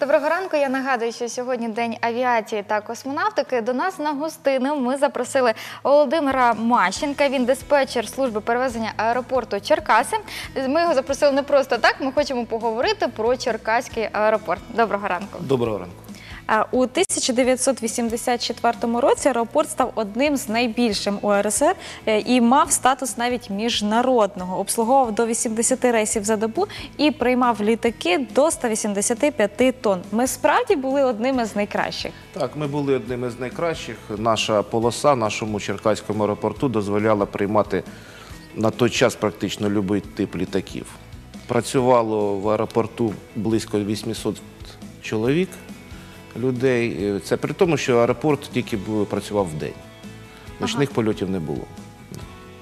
Доброго ранку. Я нагадую, що сьогодні день авіації та космонавтики. До нас на гостину ми запросили Володимира Мащенка. Він диспетчер служби перевезення аеропорту Черкаси. Ми його запросили не просто так. Ми хочемо поговорити про Черкаський аеропорт. Доброго ранку. Доброго ранку. У 1984 році аеропорт став одним з найбільшим УРСР е, і мав статус навіть міжнародного. Обслуговував до 80 рейсів за добу і приймав літаки до 185 тонн. Ми справді були одними з найкращих. Так, ми були одними з найкращих. Наша полоса нашому Черкаському аеропорту дозволяла приймати на той час практично будь-який тип літаків. Працювало в аеропорту близько 800 чоловік, людей. Е, Це при тому, що аеропорт тільки працював в день. Нічних польотів не було.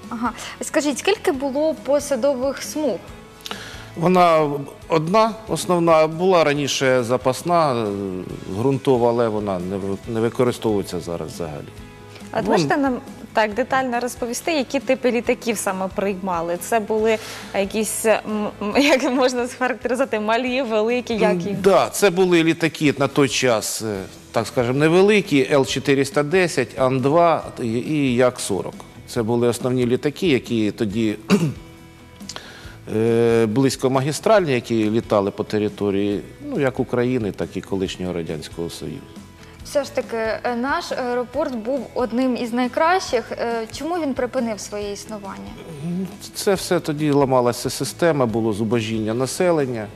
Ага, скажіть, скільки було посадових смуг? Вона одна основна була раніше запасна, е, ґрунтова, але вона не використовується зараз взагалі. От Ну, можете нам так детально розповісти, які типи літаків саме приймали? Це були якісь, м, м, як можна схарактеризувати, малі, великі, як їх? Да, це були літаки на той час, е, так скажемо, невеликі, Л-410, Ан-2 і- і Як-40. Це були основні літаки, які тоді е, близькомагістральні, які літали по території ну, як України, так і колишнього Радянського Союзу. Все ж таки, е, наш аеропорт був одним із найкращих. Е, Чому він припинив своє існування? Це все тоді ламалася система, було зубожіння населення.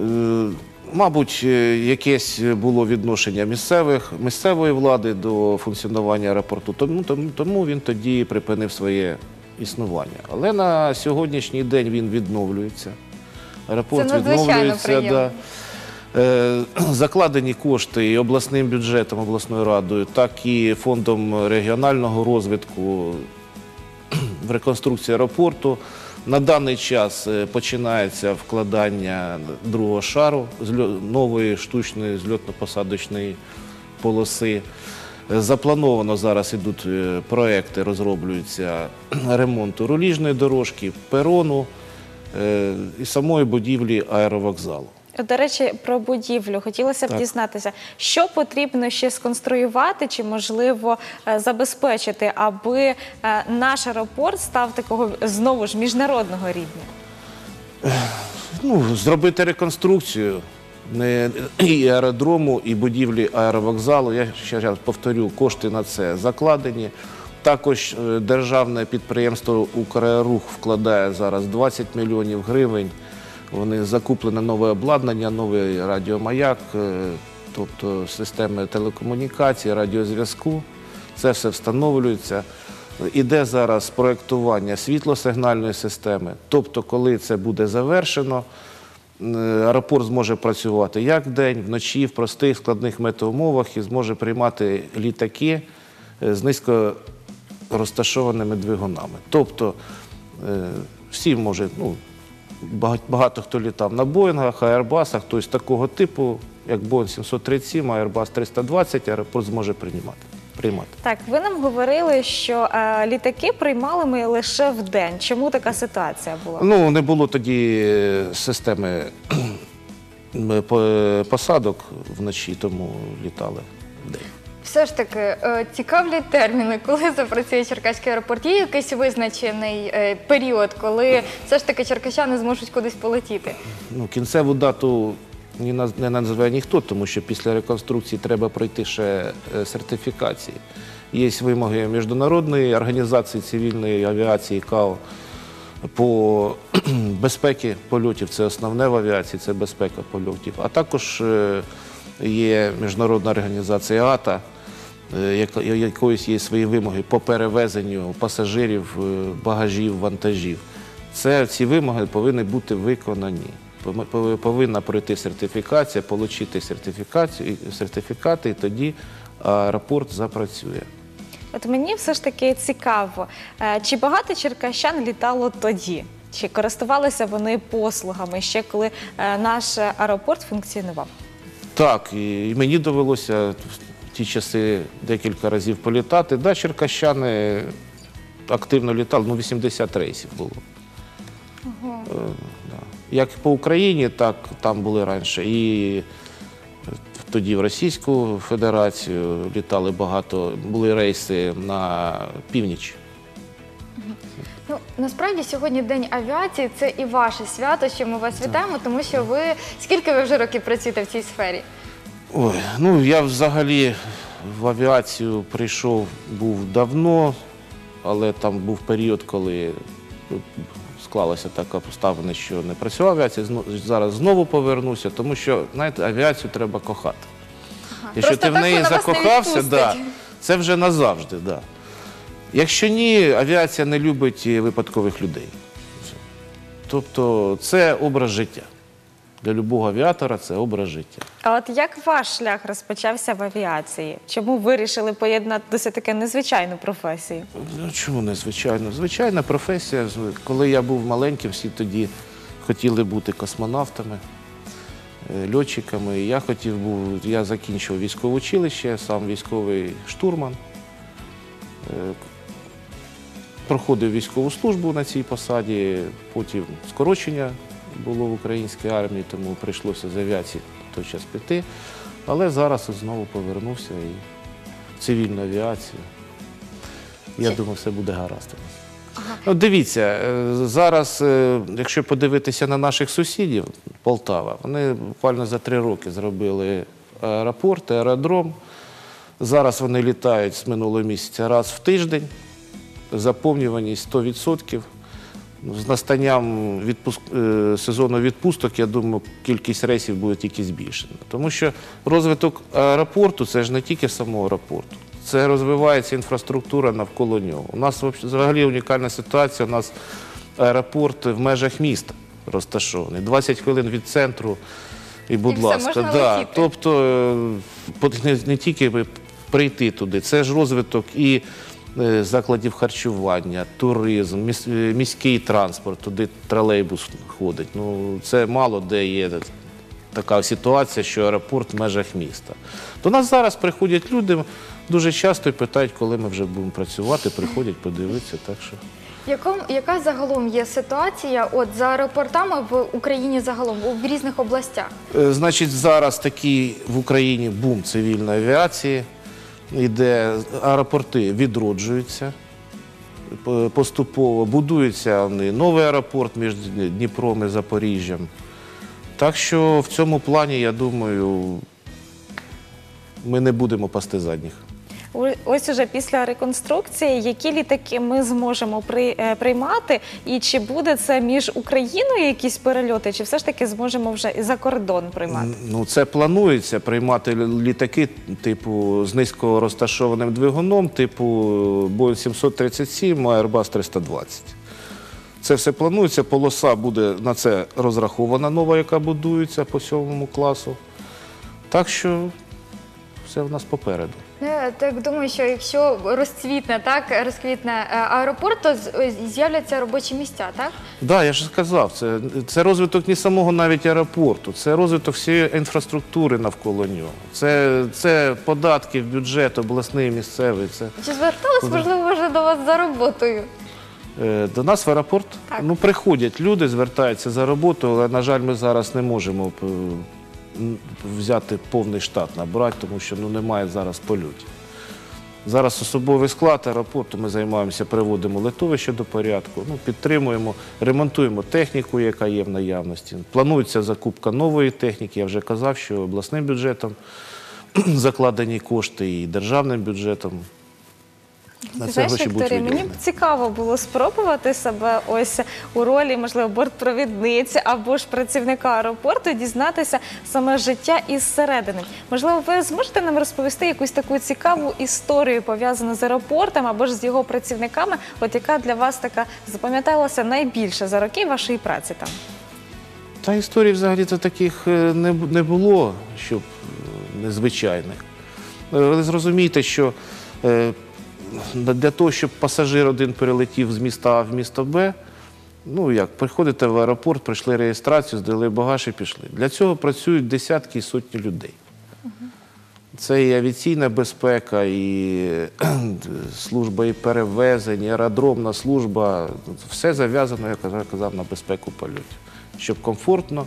Е, Мабуть, е, якесь було відношення місцевих, місцевої влади до функціонування аеропорту, тому, тому, тому він тоді припинив своє існування. Але на сьогоднішній день він відновлюється. Аеропорт Це надзвичайно відновлюється. приємно. Е, Закладені кошти і обласним бюджетом, обласною радою, так і фондом регіонального розвитку в реконструкцію аеропорту. На даний час е, починається вкладання другого шару зльо- нової штучної зльотно-посадочної полоси. Е, Заплановано зараз ідуть е, проекти, розроблюються ремонту руліжної дорожки, перону е, і самої будівлі аеровокзалу. До речі, про будівлю хотілося б Так. дізнатися, що потрібно ще сконструювати чи можливо е, забезпечити, аби е, наш аеропорт став такого знову ж міжнародного рівня. Ну, зробити реконструкцію не, і аеродрому, і будівлі аеровокзалу. Я ще раз повторю, кошти на це закладені. Також е, державне підприємство «Украерух» вкладає зараз 20 мільйонів гривень. Вони закуплене нове обладнання, новий радіомаяк, е, тобто системи телекомунікації, радіозв'язку. Це все встановлюється. Іде зараз проєктування світлосигнальної системи. Тобто, коли це буде завершено, е, аеропорт зможе працювати як вдень, вночі, в простих складних метеоумовах і зможе приймати літаки е, з низько розташованими двигунами. Тобто всі може, ну, багато хто літав на Боїнгах, Аербасах, тобто такого типу, як Боїнг 737, Airbus 320, аеропорт зможе приймати. приймати. Так, ви нам говорили, що е, літаки приймали ми лише в день. Чому така ситуація була? Ну, не було тоді е, системи посадок вночі, тому літали вдень. Все ж таки, е, цікавлять терміни, коли запрацює Черкаський аеропорт. Є якийсь визначений е, період, коли все ж таки черкащани зможуть кудись полетіти. Ну, кінцеву дату не наз- не називає ніхто, тому що після реконструкції треба пройти ще е, сертифікації. Є вимоги Міжнародної організації цивільної авіації КАО по безпеці польотів. Це основне в авіації, це безпека польотів. А також е, є міжнародна організація АТА, якоїсь є свої вимоги по перевезенню пасажирів, е, багажів, вантажів. Це ці вимоги повинні бути виконані. Повинна пройти сертифікація, отримати сертифікацію, сертифікати, і тоді аеропорт запрацює. От мені все ж таки цікаво, е, чи багато черкащан літало тоді? Чи користувалися вони послугами ще коли е, наш аеропорт функціонував? Так, і мені довелося ті часи декілька разів політати. Да, черкащани активно літали, ну 80 рейсів було. Е, да. Як по Україні, так там були раніше. І тоді в Російську Федерацію літали багато, були рейси на північ. Ну насправді сьогодні день авіації це і ваше свято, що ми вас вітаємо, тому що ви скільки ви вже років працюєте в цій сфері? Ой, ну я взагалі в авіацію прийшов був давно, але там був період, коли склалася така обставина, що не працював авіація. Зараз знову повернуся, тому що знаєте, авіацію треба кохати. Якщо Просто ти в неї вас не закохався, да, це вже назавжди. Да. Якщо ні, авіація не любить випадкових людей. Тобто це образ життя. Для любого авіатора це образ життя. А от як ваш шлях розпочався в авіації? Чому вирішили поєднати досить таке незвичайну професію? Ну, чому незвичайно? Звичайна професія. Коли я був маленьким, всі тоді хотіли бути космонавтами, е, льотчиками. Я хотів був, я закінчив військове училище, сам військовий штурман. Е, Проходив військову службу на цій посаді, потім скорочення було в українській армії, тому прийшлося з авіації в той час піти. Але зараз от знову повернувся і в цивільну авіацію. Я Чи- думаю, все буде гаразд. дивіться, е, зараз, е, якщо подивитися на наших сусідів, Полтава, вони буквально за три роки зробили аеропорт, аеродром. Зараз вони літають з минулого місяця раз в тиждень, заповнюваність 100%. З настанням відпуск, е, сезону відпусток, я думаю, кількість рейсів буде тільки збільшена. Тому що розвиток аеропорту це ж не тільки самого аеропорту, це розвивається інфраструктура навколо нього. У нас взагалі унікальна ситуація. У нас аеропорт в межах міста розташований. 20 хвилин від центру. І, будь І все, ласка, можна да. тобто е, не, не тільки прийти туди, це ж розвиток і закладів харчування, туризм, е, міський транспорт, туди тролейбус ходить. Ну, це мало де є така ситуація, що аеропорт в межах міста. До нас зараз приходять люди дуже часто і питають, коли ми вже будемо працювати, приходять подивитися. Так що. Яком, яка загалом є ситуація от за аеропортами в Україні загалом в різних областях? Е, Значить, зараз такий в Україні бум цивільної авіації, іде аеропорти відроджуються поступово, будується новий аеропорт між Дніпром і Запоріжжям. Так що в цьому плані, я думаю, ми не будемо пасти задніх. Ось уже після реконструкції, які літаки ми зможемо е, приймати, і чи буде це між Україною якісь перельоти, чи все ж таки зможемо вже і за кордон приймати? Ну, це планується приймати літаки, типу, з низько розташованим двигуном, типу Boeing 737, Airbus 320. Це все планується. Полоса буде на це розрахована нова, яка будується по сьомому класу. Так що все в нас попереду. Ну, Я так думаю, що якщо розцвітне, так розквітне е, аеропорт, то е, з'являться робочі місця, так? Так, да, я ж сказав, це, це розвиток не самого навіть аеропорту, це розвиток всієї інфраструктури навколо нього. Це, це податки в бюджет, обласний, місцевий. Це, Чи звертались, можливо, вже до вас за роботою? Е, До нас в аеропорт Так. ну, приходять люди, звертаються за роботу, але, на жаль, ми зараз не можемо взяти повний штат набрати, тому що ну, немає зараз польотів. Зараз особовий склад аеропорту ми займаємося, приводимо литовище до порядку, ну, підтримуємо, ремонтуємо техніку, яка є в наявності. Планується закупка нової техніки. Я вже казав, що обласним бюджетом закладені кошти і державним бюджетом. На це Знаєш, гроші будуть Вікторія, мені б виділені. цікаво було спробувати себе ось у ролі, можливо, бортпровідниці або ж працівника аеропорту, дізнатися саме життя із середини. Можливо, ви зможете нам розповісти якусь таку цікаву історію пов'язану з аеропортом або ж з його працівниками, от яка для вас така запам'яталася найбільше за роки вашої праці там? Та історій взагалі то таких е, не, бу- не було, щоб е, незвичайних. Е, Ви зрозумієте, що е, для того, щоб пасажир один перелетів з міста А в місто Б, ну як, приходите в аеропорт, прийшли реєстрацію, здали багаж і пішли. Для цього працюють десятки і сотні людей. Це і авіаційна безпека, і служба і перевезень, і аеродромна служба. Все зав'язано, як я казав, на безпеку польотів, щоб комфортно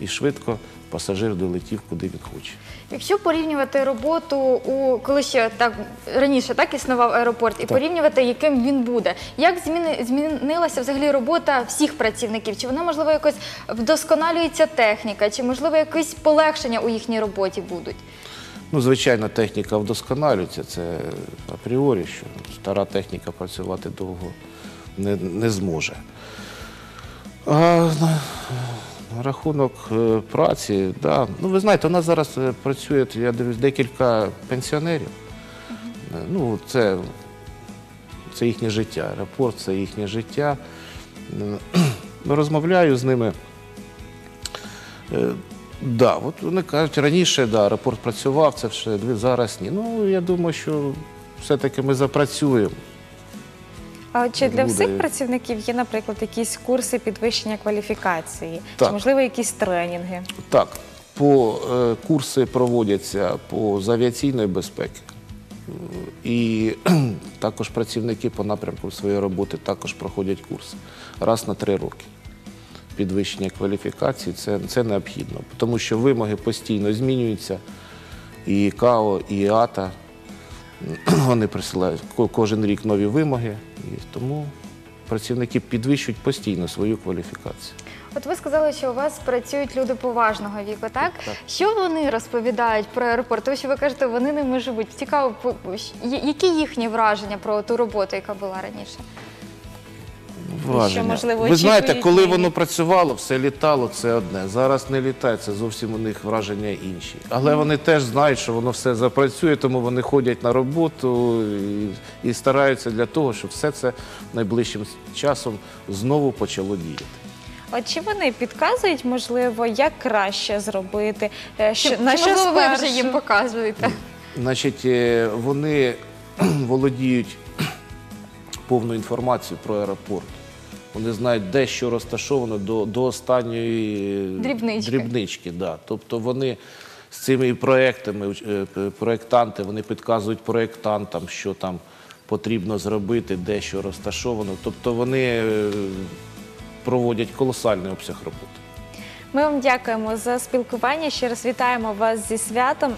і швидко пасажир долетів, куди він хоче. Якщо порівнювати роботу у коли ще так раніше так існував аеропорт, і порівнювати, яким він буде, як зміни змінилася взагалі робота всіх працівників? Чи вона можливо якось вдосконалюється техніка, чи можливо якісь полегшення у їхній роботі будуть? Ну, звичайно, техніка вдосконалюється, це апріорі, що стара техніка працювати довго не, не зможе. А рахунок е, праці, да. ну ви знаєте, у нас зараз е, працює, я дивлюсь, декілька пенсіонерів. Е, Ну, це, це їхнє життя. Аеропорт це їхнє життя. Розмовляю з ними. Да, от вони кажуть, раніше да, аеропорт працював, це все зараз ні. Ну я думаю, що все-таки ми запрацюємо. А чи для всіх працівників є, наприклад, якісь курси підвищення кваліфікації, Так. чи можливо якісь тренінги? Так, по е, курси проводяться по з авіаційної безпеки. І також працівники по напрямку своєї роботи також проходять курси раз на три роки. Підвищення кваліфікації це, це необхідно, тому що вимоги постійно змінюються. І КАО, і АТА. Вони присилають ко- кожен рік нові вимоги, і тому працівники підвищують постійно свою кваліфікацію. От ви сказали, що у вас працюють люди поважного віку, так? Що вони розповідають про аеропорт? Тому що ви кажете, вони ними живуть. Цікаво, які їхні враження про ту роботу, яка була раніше? Враження. можливо, Ви знаєте, коли воно працювало, все літало, це одне. Зараз не літає, це зовсім у них враження інші. Але вони теж знають, що воно все запрацює, тому вони ходять на роботу і, і стараються для того, щоб все це найближчим часом знову почало діяти. От чи вони підказують, можливо, як краще зробити? е, Чи, Що, на чи що можливо ви вже їм показуєте? Значить, е, вони володіють повною інформацією про аеропорт. Вони знають, де що розташовано до, до останньої Дрібнички. дрібнички да. Тобто вони з цими проектами, е, е, проектанти, вони підказують проектантам, що там потрібно зробити, де що розташовано. Тобто вони е, проводять колосальний обсяг роботи. Ми вам дякуємо за спілкування. Ще раз вітаємо вас зі святом.